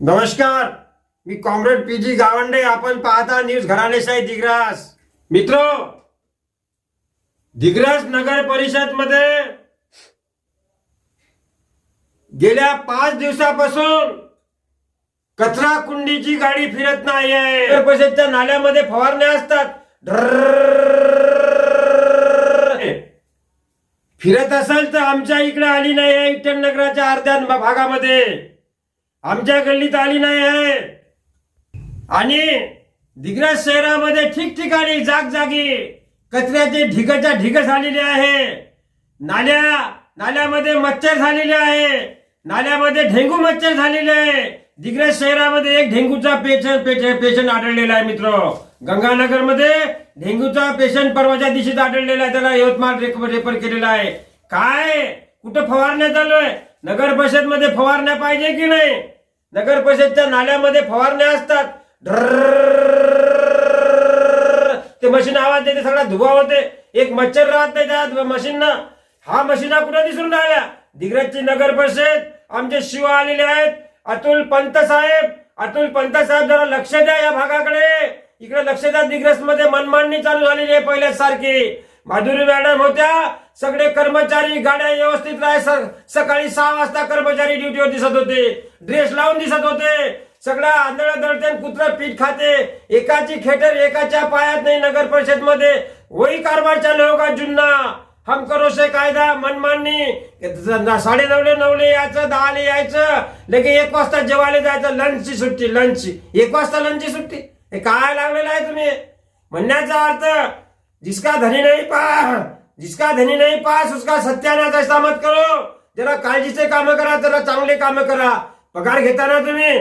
नमस्कार. मी comrade P G Gavande. आपण पाहता न्यूज घराणेशाही दिग्रास. मित्र दिग्रास नगर परिषदमध्ये गेल्या पाच दिवसापासून कचरा कुंडीची गाडी फिरत नाहीये. परिषदच्या नाल्यामध्ये फवारण्या असतात. फिरत असेल तर आमच्या इकडे आली नाही इटन नगराच्या अर्ध्या भागामध्ये. आमच्या गल्लीत आली नाही आहे. आणि दिग्रज शहरामध्ये ठिकठिकाणी जागजागी कचऱ्याचे ढिगच्या ढिग झालेले आहे. नाल्या नाल्यामध्ये मच्छर झालेले आहे. नाल्यामध्ये डेंगू मच्छर झालेले आहे. दिग्रज शहरामध्ये एक डेंगूचा पेशंट पेशंट आढळलेला आहे मित्र. गंगानगरमध्ये डेंगूचा पेशंट परवाच्या दिवशीच आढळलेला आहे. त्याला यवतमाळ रेफर केलेला आहे. काय? कुठं फवारण्यात आलोय नगर परिषदमध्ये फवारण्या पाहिजे की नाही? नगर परिषदच्या नाल्यामध्ये फवारण्या असतात. ते मशीन आवाज देते सगळा धुवा होते एक मच्छर राहत नाही त्या मशीन हा मशीना कुठे दिसून राहिल्या दिग्रजची नगर परिषद आमचे शिव आलेले आहेत अतुल पंत साहेब अतुल पंत साहेब जरा लक्ष द्या या भागाकडे इकडे लक्ष द्या दिग्रसमध्ये मनमाननी चालू झालेली आहे पहिल्यासारखी माधुरी मॅडम होत्या सगळे कर्मचारी गाड्या व्यवस्थित राह सकाळी सहा वाजता कर्मचारी ड्युटीवर दिसत होते. ड्रेस लावून दिसत होते. सगळ्या आंधळ दळते कुत्र पीठ खाते. एकाची खेटर एकाच्या पायात नाही नगर परिषदमध्ये वही कारभार चालू होगा जुन्ना. हम करो से कायदा मनमाननी. साडे नऊले नऊले यायचं दहाले यायचं. लगे एक वाजता जेवायला जायचं लंचची सुट्टी लंचची एक वाजता लंचची सुट्टी. हे काय लागलेलं आहे तुम्ही? म्हणण्याचा अर्थ जिसका धनी नाही पा जिसका धनी नाही पास उसका सत्यानाश ऐसा मत करो। जरा काळजीचे काम करा जरा चांगले काम करा। पगार घेताना तुम्ही?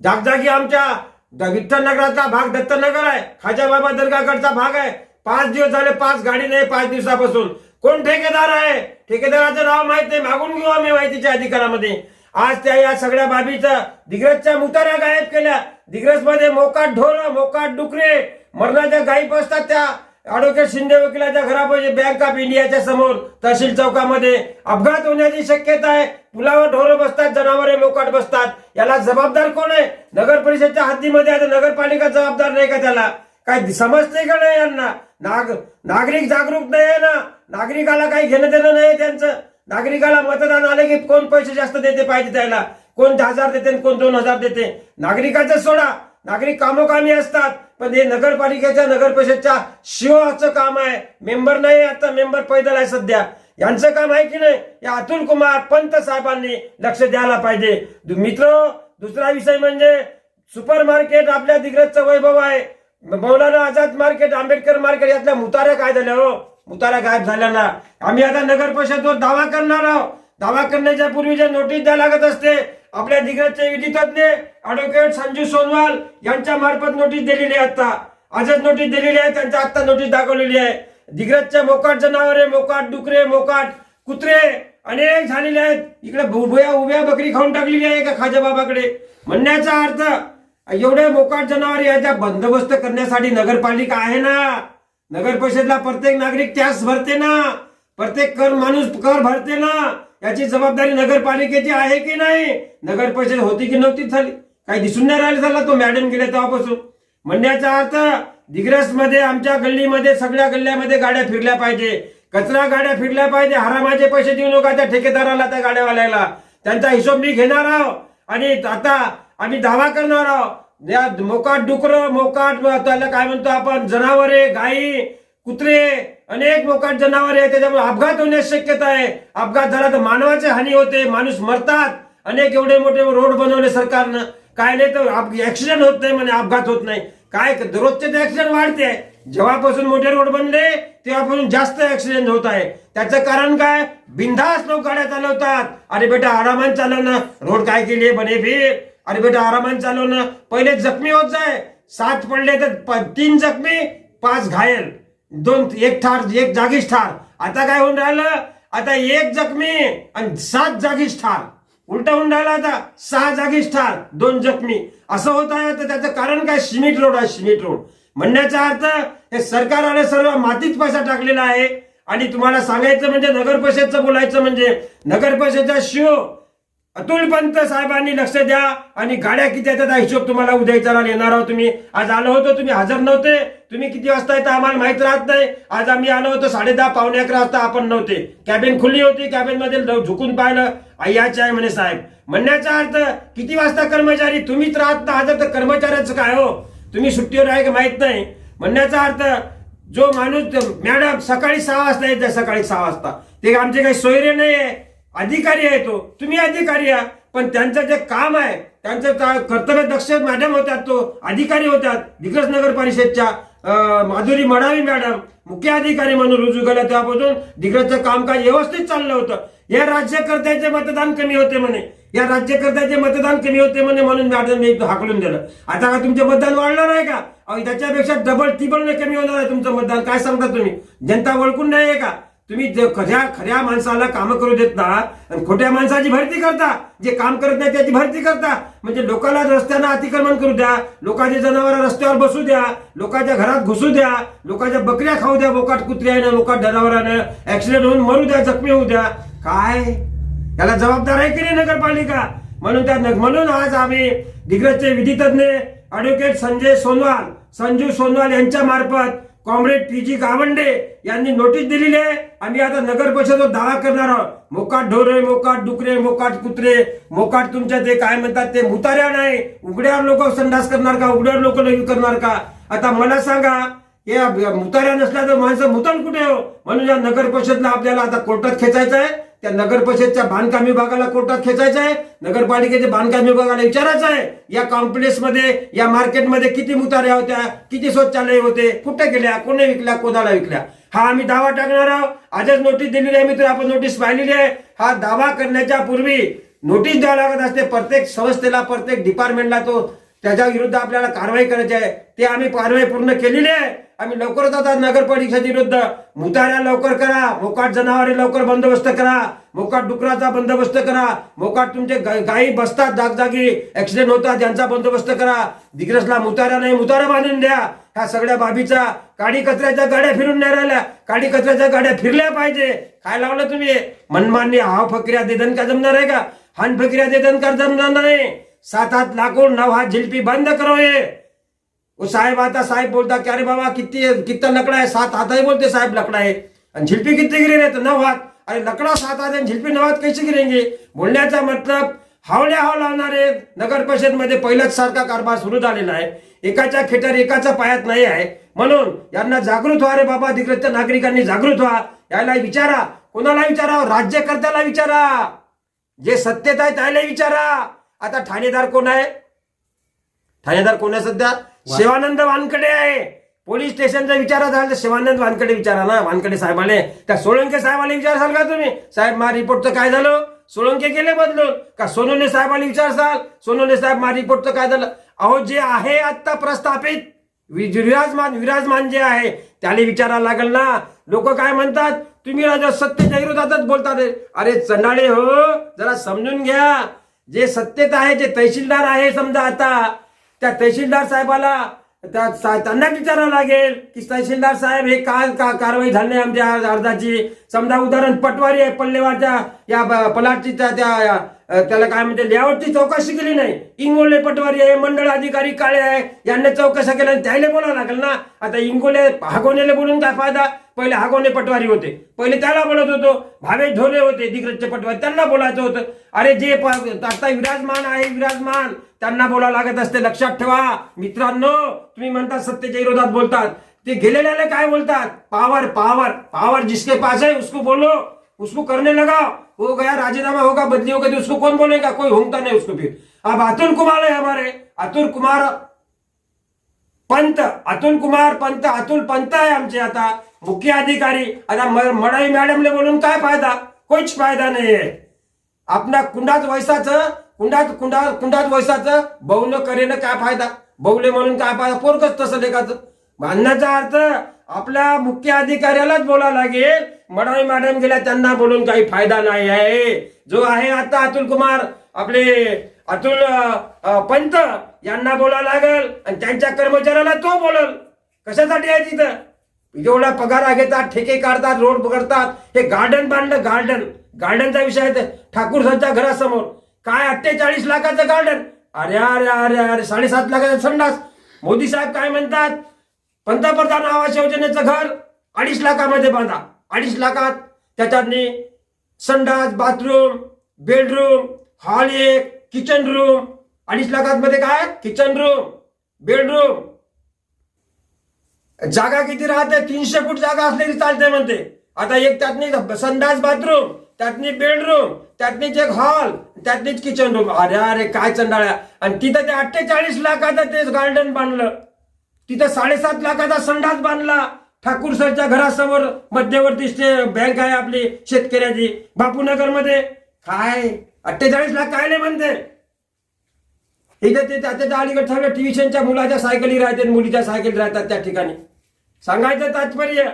जागजागी आमच्या विठ्ठल नगराचा भाग दत्तनगर आहे. खाजा बाबा दर्गाकडचा भाग आहे. पाच दिवस झाले पाच गाडी नाही पाच दिवसापासून. कोण ठेकेदार आहे? ठेकेदाराचं नाव माहीत नाही. मागून घेऊ आम्ही माहितीच्या अधिकारामध्ये. आज त्या या सगळ्या बाबीचा दिग्रजच्या मुताऱ्या गायब केल्या. दिग्रजमध्ये मोकाट ढोर मोकाट डुकरे मरणाच्या गायी बसतात त्या. ॲडव्होकेट शिंदे वकिलाच्या घरापाशी बँक ऑफ इंडियाच्या समोर तहसील चौकामध्ये अपघात होण्याची शक्यता आहे. पुलावर ढोरं बसतात जनावरे मोकाट बसतात. याला जबाबदार कोण आहे? नगर परिषदच्या हद्दीमध्ये आता नगरपालिका जबाबदार नाही का त्याला? काय समजते का नाही यांना? नाग नागरिक जागरूक नाही आहे ना? नागरिकाला काही घेणं देणं नाही त्यांचं. नागरिकाला मतदान आले की कोण पैसे जास्त देते पाहिजे त्याला? कोण हजार देते आणि कोण दोन हजार देते? नागरिकाचं सोडा. नागरिक कामोकामी असतात. पण हे नगरपालिकेच्या नगर परिषदच्या शिवाचं काम आहे. मेंबर नाही आता मेंबर पैदल आहे सध्या. यांचं काम आहे की नाही? या अतुल कुमार पंत साहेबांनी लक्ष द्यायला पाहिजे. मित्र दुसरा विषय म्हणजे सुपर मार्केट आपल्या दिग्रजचं वैभव आहे. मौलाना आझाद मार्केट आंबेडकर मार्केट यातल्या मुताऱ्या काय झाल्या हो? मुताऱ्या गायब झाल्या ना. आम्ही आता नगर परिषदवर दावा करणार आहोत. दावा करण्याच्या पूर्वी जे नोटीस द्यायला लागत असते आपल्या दिग्गजचे विधी तज्ञ ॲडव्होकेट संजू सोनवाल यांच्या मार्फत नोटीस दिलेली आहे आता. आजच नोटीस दिलेली आहे त्यांच्या आता नोटीस दाखवलेली आहे. दिग्रजच्या मोकाट जनावरे मोकाट डुकरे मोकाट कुत्रे अनेक झालेले आहेत. इकडे भुभया उभ्या बकरी खाऊन टाकलेली आहे का खाजा बाबाकडे. म्हणण्याचा अर्थ एवढे मोकाट जनावर याचा बंदोबस्त करण्यासाठी नगरपालिका आहे ना? नगर परिषदला प्रत्येक नागरिक टॅक्स भरते ना? प्रत्येक कर माणूस कर भरते ना? याची जबाबदारी नगरपालिकेची आहे की नाही? नगर परिषद होती की नव्हती झाली? काही दिसून नाही राहिलं झाला तो मॅडम गेले तेव्हापासून. म्हणण्याचा अर्थ दिग्रसमध्ये आमच्या गल्लीमध्ये सगळ्या गल्ल्यामध्ये गाड्या फिरल्या पाहिजे. कचरा गाड्या फिरल्या पाहिजे. हरामाचे पैसे देऊ नका त्या ठेकेदाराला त्या गाड्यावाल्याला. त्यांचा हिशोब मी घेणार आहोत आणि आता आम्ही दावा करणार आहोत या मोकाट डुकर मोकाट त्याला काय म्हणतो आपण जनावरे गायी कुत्रे अनेक मोकाट जनावरे आहेत त्याच्यामुळे अपघात होण्याची शक्यता आहे. अपघात झाला तर मानवाची हानी होते माणूस मरतात. अनेक एवढे मोठे रोड बनवले सरकारनं. काय नाही तर ऍक्सिडेंट होत नाही म्हणजे अपघात होत नाही. काय रोजचे ते ऍक्सिडेंट वाढते. जेव्हापासून मोठे रोड बनले तेव्हापासून जास्त ऍक्सिडेंट होत आहे. त्याचं कारण काय? बिंधास लोक गाड्या चालवतात. अरे बेटा आरामात चालवणं रोड काय केली बने फिर अरे बेटा आरामात चालवणं पहिले जखमी होत जाय. सात पडले तर तीन जखमी पाच घायल. दोन एक ठार एक जागीच ठार. आता काय होऊन राहिलं? आता एक जखमी आणि सात जागीच ठार. उलटा होऊन राहिला आता सहा जागीच ठार दोन जखमी. असं होत आहे तर त्याचं कारण काय? सिमेंट रोड आहे सिमेंट रोड. म्हणण्याचा अर्थ हे सरकारने सर्व मातीत पैसा टाकलेला आहे. आणि तुम्हाला सांगायचं म्हणजे नगर परिषदचं बोलायचं म्हणजे नगर परिषदचा शिव अतुल पंत साहेबांनी लक्ष द्या आणि गाड्या किती येतात हिशोब तुम्हाला उद्या विचारायला येणार आहोत तुम्ही. आज आलो होतो तुम्ही हजर नव्हते. तुम्ही किती वाजता येतं आम्हाला माहीत राहत नाही. आज आम्ही आलो होतो साडे दहा पावणे अकरा वाजता आपण नव्हते. कॅबिन खुली होती कॅबिनमध्ये झुकून पाहिलं. आई आहे म्हणे साहेब. म्हणण्याचा अर्थ किती वाजता कर्मचारी? तुम्हीच राहत ना हजर तर कर्मचाऱ्याचं काय हो? तुम्ही सुट्टीवर आहे का माहीत नाही. म्हणण्याचा अर्थ जो माणूस मॅडम सकाळी सहा वाजता येत सकाळी सहा वाजता. ते आमचे काही सोयरे नाही आहे अधिकारी आहे तो. तुम्ही अधिकारी आहात पण त्यांचं जे काम आहे त्यांचं कर्तव्य दक्ष मॅडम होतात तो अधिकारी होतात विकास नगर परिषदच्या माधुरी मडावी मॅडम मुख्य अधिकारी म्हणून रुजू केला त्यापासून दिग्रजचं कामकाज व्यवस्थित चाललं होतं. या राज्यकर्त्याचे मतदान कमी होते म्हणे. या राज्यकर्त्याचे मतदान कमी होते म्हणे म्हणून मॅडम मी हाकलून दिलं. आता का तुमचे मतदान वाढणार आहे का? त्याच्यापेक्षा डबल टिबल कमी होणार आहे तुमचं मतदान. काय सांगता तुम्ही? जनता ओळखून नाही आहे का? तुम्ही खऱ्या खऱ्या माणसाला काम करू देत ना आणि खोट्या माणसाची भरती करता जे काम करत नाही त्याची भरती करता म्हणजे लोकांना रस्त्यांना अतिक्रमण करू द्या लोकांचे जनावर रस्त्यावर बसू द्या लोकांच्या घरात घुसू द्या लोकांच्या बकऱ्या खाऊ द्या बोकाट कुत्र्यानं लोकात जनावरानं ऍक्सिडेंट होऊन मरू द्या जखमी होऊ द्या. काय? याला जबाबदार आहे की नाही नगरपालिका? म्हणून त्या म्हणून आज आम्ही दिग्रजचे विधितज्ञ ऍडव्होकेट संजय सोनवाल संजू सोनवाल यांच्या मार्फत कॉम्रेड पी जी गावंडे यांनी नोटीस दिलेली आहे. आम्ही आता नगर परिषदेवर दावा करणार आहोत. मोकाट ढोरे मोकाट डुकरे मोकाट कुत्रे मोकाट तुमच्या ते काय म्हणतात ते मुताऱ्या नाही. उघड्यावर लोक संडास करणार का? उघड्यावर लोक लग्न करणार का? आता मला सांगा या मुताऱ्या नसल्या तर माणसं मुतण कुठे हो? म्हणून या नगर परिषदला आपल्याला आता कोर्टात खेचायचं आहे. त्या नगर परिषदच्या बांधकाम विभागाला कोर्टात खेचायचं आहे. नगरपालिकेच्या बांधकाम विभागाला विचारायचं आहे. या कॉम्प्लेक्समध्ये या मार्केटमध्ये किती मुताऱ्या होत्या किती शौचालय होते कुठे गेल्या कोणी विकल्या कोणाला विकल्या? हा आम्ही दावा टाकणार आहोत. आजच नोटीस दिलेली आहे मित्र आपण नोटीस पाहिलेली आहे. हा दावा करण्याच्या पूर्वी नोटीस द्यावं लागत असते. प्रत्येक संस्थेला प्रत्येक डिपार्टमेंटला तो त्याच्या विरुद्ध आपल्याला कारवाई करायची आहे. ते आम्ही कारवाई पूर्ण केलेली आहे. आम्ही लवकरच आता नगरपालिका विरुद्ध मुताऱ्या लवकर करा. मोकाट जनावरे लवकर बंदोबस्त करा. मोकाट डुकराचा बंदोबस्त करा. मोकाट तुमचे गायी बसतात जागजागी ऍक्सिडेंट होतात यांचा बंदोबस्त करा. दिग्रसला मुतारा नाही मुतारा बांधून द्या. ह्या सगळ्या बाबीचा काडी कचऱ्याच्या गाड्या फिरून नाही राहिल्या. काडी कचऱ्याच्या गाड्या फिरल्या पाहिजे. काय लावलं तुम्ही? मनमान्य हाव फकऱ्या देदन का जमणार आहे का? हान फकऱ्या देदन का जमणार नाही? सात आठ लाकूड नऊ हात झिलपी बंद करो ये। वो साहेब आता साहेब बोलता की अरे बाबा किती कितना लकड़ा है? सात हाथ ही बोलते साहेब लकड़ा है। आणि झिलपी किती गिरे रे? तर नऊ हात। अरे लकडा सात हात आणि झिलपी नऊ हात कैसे गिरेंगे? बोलण्याचा मतलब हावल्या हाव लावणारे नगर परिषदमध्ये सारखा कारभार सुरू झालेला आहे. एकाच्या खेटर एकाच्या पायात नाही आहे. म्हणून यांना जागृत व्हा रे बाबा दिग्रजच्या नागरिकांनी जागृत व्हा. याला विचारा. कोणाला विचारा. राज्यकर्त्याला विचारा. जे सत्तेत आहे त्याला विचारा. आता ठाणेदार कोण आहे? ठाणेदार कोण आहे सध्या? शिवानंद वानकडे आहे. पोलीस स्टेशनचा विचारा झाला तर शिवानंद वानकडे विचारा ना वानकडे साहेबाले त्या सोळंके साहेबाला विचारसाल का तुम्ही? साहेब मा रिपोर्टचं काय झालं? सोळंके गेले बदलून? का सोनवणे साहेबाला विचारसाल? सोनवणे साहेब मा रिपोर्टचं काय झालं? अहो जे आहे आता प्रस्थापित विराजमान विराजमान जे आहे त्याला विचारायला लागेल ना. लोक काय म्हणतात? तुम्ही राजा सत्तेच्या विरोधातच बोलतात. अरे चंडाळे हो जरा समजून घ्या. जे सत्तेत आहे जे तहसीलदार आहे समजा आता त्या तहसीलदार साहेबाला त्या त्यांना विचारावं लागेल की तहसीलदार साहेब हे का का कारवाई झाली नाही आमच्या अर्जाची? समजा उदाहरण पटवारी आहे पल्लेवाडच्या या पलाटची त्या त्याला काय म्हणते लेआउटची चौकशी केली नाही. इंगोले पटवारी आहे मंडळ अधिकारी काळे आहे यांनी चौकशा केल्या आणि त्याला बोलावं लागेल ना? आता इंगोले हागोनेले बोलून काय फायदा? पहिले हागोने पटवारी होते. पहिले त्याला बोलत होतो भावेश ढोले होते दिग्रजचे पटवारी. त्यांना बोलायचं होतं. अरे जे आता विराजमान आहे विराजमान. त्यांना बोलावं लागत असते लक्षात ठेवा. मित्रांनो तुम्ही म्हणतात सत्तेच्या विरोधात बोलतात. ते गेलेल्याला काय बोलतात? पावर पावर पावर जिसके पास है उसको बोलो. उसको करने लगा हो गया राजीनामा होगा बदली होगा तो उसको कौन बोलेगा? कोई होंगता नहीं उसको फिर. अब अतुल कुमार है हमारे. अतुल कुमार पंत अतुल कुमार पंत अतुल पंत आहे आमचे आता मुख्य अधिकारी. आता मडाई मॅडमले बोलून काय फायदा? कोच फायदा नाही आहे आपणा कुंडात वैसाचं कुंडात कुंडा कुंडात वैसाचं बहुलं करेन काय फायदा? बहुले म्हणून काय फायदा? पोरकच तसं लेखाचं. म्हणण्याचा अर्थ आपल्या मुख्य अधिकाऱ्यालाच बोलावं लागेल. मडाई मॅडम गेल्या त्यांना बोलून काही फायदा नाही आहे जो आहे आता अतुल कुमार आपले अतुल पंत यांना बोलावं लागेल आणि त्यांच्या कर्मचाऱ्याला तो बोलल. कशासाठी आहे तिथं? एवढा पगार घेतात ठेके काढतात रोड पकडतात हे गार्डन बांधलं गार्डन गार्डनचा विषय आहे ठाकूर सरच्या घरासमोर. काय अठ्ठेचाळीस लाखाचं गार्डन अरे अरे अरे अरे साडेसात लाखाचा संडास. मोदी साहेब काय म्हणतात? पंतप्रधान आवास योजनेचं घर अडीच लाखामध्ये बांधा. अडीच लाखात. त्याच्यातनी संडास बाथरूम बेडरूम हॉल एक किचन रूम अडीच लाखात मध्ये काय? किचन रूम बेडरूम जागा किती राहते? तीनशे फूट जागा असलेली चालते म्हणते. आता एक त्यातनी संडास बाथरूम त्यातनी बेडरूम त्यातनीच एक हॉल त्यातनीच किचन रूम अरे अरे काय चंडाळ्या. आणि तिथं ते अठ्ठेचाळीस लाखाचं ते गार्डन बांधलं. तिथं साडेसात लाखाचा संडास बांधला. ठाकूर सरच्या घरासमोर मध्यवर्ती बँक आहे आपली शेतकऱ्याची. बापूनगरमध्ये काय? अठ्ठेचाळीस लाख काय नाही म्हणते. इथं ते त्याच्या अलीकडे सगळ्या ट्युशनच्या मुलाच्या सायकली राहतात मुलीच्या सायकली राहतात त्या ठिकाणी. सांगायचं तात्पर्य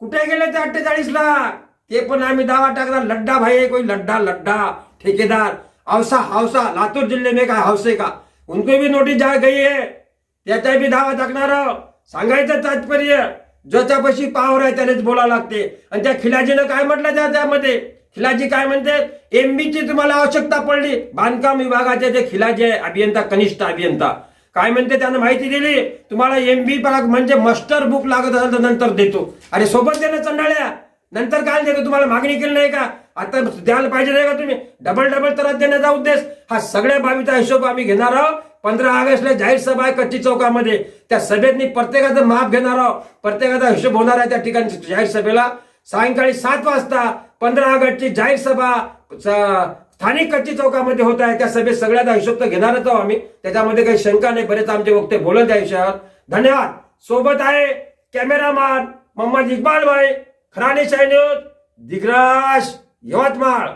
कुठे गेले ते अठ्ठेचाळीस लाख? ते पण आम्ही दावा टाकला लड्डा भाई है कोई लड्डा लड्डा ठेकेदार. हौसा हौसा लातूर जिल्हे में का हौसे का? उनको भी नोटीस जा गई है. त्याचा बी दावा टाकणार सांगायचं तात्पर्य ज्याच्यापाशी पावर आहे त्यानेच बोला लागते. आणि त्या खिलाजीनं काय म्हटलं त्या त्यामध्ये? खिलाजी काय म्हणते एमबीची तुम्हाला आवश्यकता पडली. बांधकाम विभागाचे जे खिलाजी आहे अभियंता कनिष्ठ अभियंता. काय म्हणते त्यानं माहिती दिली? तुम्हाला एमबी म्हणजे मास्टर बुक लागत असेल तर नंतर देतो. अरे सोबत देणं चंडाळ्या. नंतर काय देतो? तुम्हाला मागणी केली नाही का? आता द्यायला पाहिजे नाही का तुम्ही? डबल डबल तर देण्याचा उद्देश. हा सगळ्या बाबीचा हिशोब आम्ही घेणार आहोत. पंधरा ऑगस्टला जाहीर सभा आहे कच्ची चौकामध्ये. त्या सभेतनी प्रत्येकाचं माप घेणार आहोत. प्रत्येकाचा हिशोब होणार आहे त्या ठिकाणी जाहीर सभेला. सायंकाळी सात वाजता पंधरा ऑगस्टची जाहीर सभा स्थानिक कच्ची चौकामध्ये होत आहे. त्या सभेत सगळ्याचा हिशोब तर घेणारच आहोत आम्ही. त्याच्यामध्ये काही शंका नाही बरेच आमचे वक्ते बोलत त्या विषयावर धन्यवाद. सोबत आहे कॅमेरामॅन मोहम्मद इकबाल भाई खराणे न्यूज दिग्राश यवतमाळ.